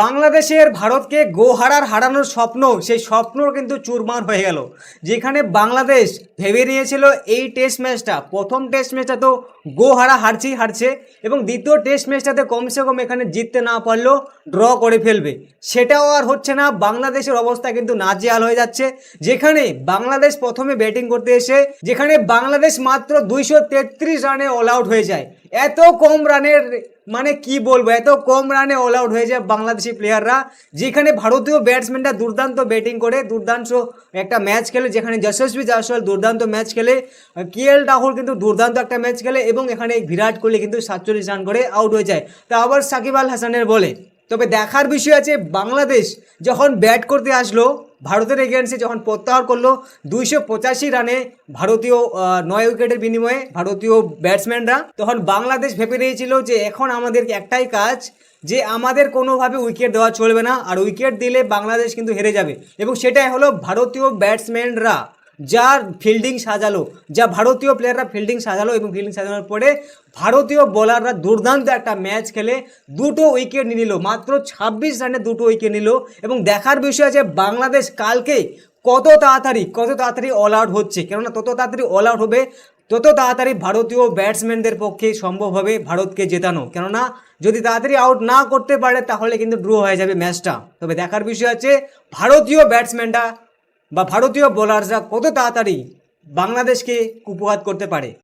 বাংলাদেশের ভারতকে গোহারার হারানোর স্বপ্ন সেই স্বপ্ন কিন্তু চুরমার হয়ে গেল। যেখানে বাংলাদেশ ভেবে নিয়েছিল এই টেস্ট ম্যাচটা প্রথম টেস্ট ম্যাচটা তো গোহারা হারছেই হারছে এবং দ্বিতীয় টেস্ট ম্যাচটাতে কমসে কম এখানে জিততে না পারলেও ড্র করে ফেলবে। সেটাও আর হচ্ছে না, বাংলাদেশের অবস্থা কিন্তু নাজেহাল হয়ে যাচ্ছে। যেখানে বাংলাদেশ প্রথমে ব্যাটিং করতে এসে, যেখানে বাংলাদেশ মাত্র দুইশো তেত্রিশ রানে অল আউট হয়ে যায়। এত কম রানের মানে কি বলব, এত কম রানে অল আউট হয়ে যায় বাংলাদেশি প্লেয়াররা যেখানে ভারতীয় ব্যাটসম্যানরা দুর্দান্ত ব্যাটিং করে, দুর্দান্ত একটা ম্যাচ খেলে, যেখানে যশস্বী জয়সওয়াল দুর্দান্ত ম্যাচ খেলে কে এল রাহুল কিন্তু দুর্দান্ত একটা ম্যাচ খেলে, এবং এখানে বিরাট কোহলি কিন্তু সাতচল্লিশ রান করে আউট হয়ে যায়। তা আবার সাকিব আল হাসানের বলে, তবে দেখার বিষয় আছে বাংলাদেশ যখন ব্যাট করতে আসলো ভারতের এগেন্সে যখন প্রত্যাহার করল, দুইশো পঁচাশি রানে ভারতীয় নয় উইকেটের বিনিময়ে ভারতীয় ব্যাটসম্যানরা তখন বাংলাদেশ ভেবে নিয়েছিল যে এখন আমাদের একটাই কাজ, যে আমাদের কোনোভাবে উইকেট দেওয়া চলবে না। আর উইকেট দিলে বাংলাদেশ কিন্তু হেরে যাবে। এবং সেটাই হলো ভারতীয় ব্যাটসম্যানরা যার ফিল্ডিং সাজালো, যা ভারতীয় প্লেয়াররা ফিল্ডিং সাজালো এবং ফিল্ডিং সাজানোর পরে ভারতীয় বোলাররা দুর্দান্ত একটা ম্যাচ খেলে দুটো উইকেট নিয়ে নিল, মাত্র ছাব্বিশ রানে দুটো উইকেট নিল এবং দেখার বিষয় আছে বাংলাদেশ কালকে কত তাড়াতাড়ি কত তাড়াতাড়ি অল আউট হচ্ছে, কেননা তত তাড়াতাড়ি অল আউট হবে, তত তাড়াতাড়ি ভারতীয় ব্যাটসম্যানদের পক্ষে সম্ভব হবে ভারতকে জেতানো, কেননা যদি তাড়াতাড়ি আউট না করতে পারে তাহলে কিন্তু ড্র হয়ে যাবে ম্যাচটা তবে দেখার বিষয় আছে ভারতীয় ব্যাটসম্যানরা বা ভারতীয় বোলাররা কত তাড়াতাড়ি বাংলাদেশকে কুপঘাত করতে পারে?